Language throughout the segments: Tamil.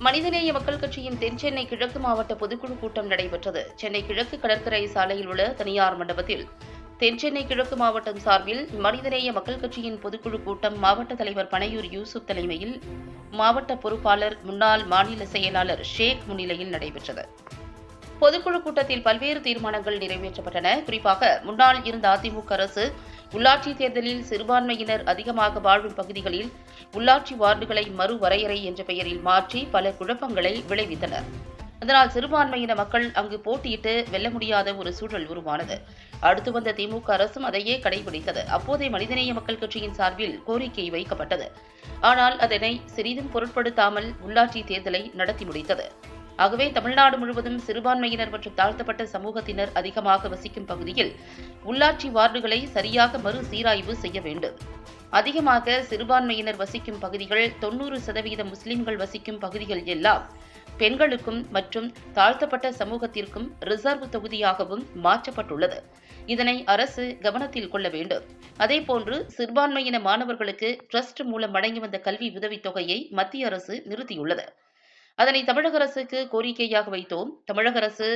மனிதநேய மக்கள் கட்சியின் தென்சென்னை கிழக்கு மாவட்ட பொதுக்குழு கூட்டம் நடைபெற்றது. சென்னை கிழக்கு கடற்கரை சாலையில் உள்ள தனியார் மண்டபத்தில் தென்சென்னை கிழக்கு மாவட்டம் சார்பில் மனிதநேய மக்கள் கட்சியின் பொதுக்குழு கூட்டம் மாவட்ட தலைவர் பனையூர் யூசுப் தலைமையில் மாவட்ட பொறுப்பாளர் முன்னாள் மாநில செயலாளர் ஷேக் முன்னிலையில் நடைபெற்றது. பொதுக்குழு கூட்டத்தில் பல்வேறு தீர்மானங்கள் நிறைவேற்றப்பட்டன. குறிப்பாக முன்னாள் இருந்த அதிமுக அரசு உள்ளாட்சி தேர்தலில் சிறுபான்மையினர் அதிகமாக வாழும் பகுதிகளில் உள்ளாட்சி வார்டுகளை மறுவரையறை என்ற பெயரில் மாற்றி பல குழப்பங்களை விளைவித்தனர். அதனால் சிறுபான்மையின மக்கள் அங்கு போட்டியிட்டு வெல்ல முடியாத ஒரு சூழல் உருவானது. அடுத்து வந்த திமுக அரசும் அதையே கடைபிடித்தது. அப்போதைய மனிதநேய மக்கள் கட்சியின் சார்பில் கோரிக்கை வைக்கப்பட்டது. ஆனால் அதனை சிறிதும் பொருட்படுத்தாமல் உள்ளாட்சி தேர்தலை நடத்தி முடித்தது. ஆகவே தமிழ்நாடு முழுவதும் சிறுபான்மையினர் மற்றும் தாழ்த்தப்பட்ட சமூகத்தினர் அதிகமாக வசிக்கும் பகுதியில் உள்ளாட்சி வார்டுகளை சரியாக மறு சீராய்வு செய்ய வேண்டும். அதிகமாக சிறுபான்மையினர் வசிக்கும் பகுதிகள் தொன்னூறு சதவீத முஸ்லிம்கள் வசிக்கும் பகுதிகள் எல்லாம் பெண்களுக்கும் மற்றும் தாழ்த்தப்பட்ட சமூகத்திற்கும் ரிசர்வ் தொகுதியாகவும் மாற்றப்பட்டுள்ளது. இதனை அரசு கவனத்தில் கொள்ள வேண்டும். அதேபோன்று சிறுபான்மையின மாணவர்களுக்கு ட்ரஸ்ட் மூலம் வழங்கி வந்த கல்வி உதவித் தொகையை மத்திய அரசு நிறுத்தியுள்ளது. அதனை தமிழக அரசுக்கு கோரிக்கையாக வைத்தோம். தமிழக அரசு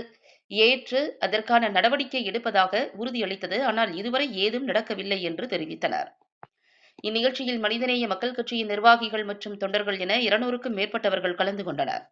ஏற்று அதற்கான நடவடிக்கை எடுப்பதாக உறுதியளித்தது. ஆனால் இதுவரை ஏதும் நடக்கவில்லை என்று தெரிவித்தனர். இந்நிகழ்ச்சியில் மனிதநேய மக்கள் கட்சியின் நிர்வாகிகள் மற்றும் தொண்டர்கள் என இருநூறுக்கும் மேற்பட்டவர்கள் கலந்து கொண்டனர்.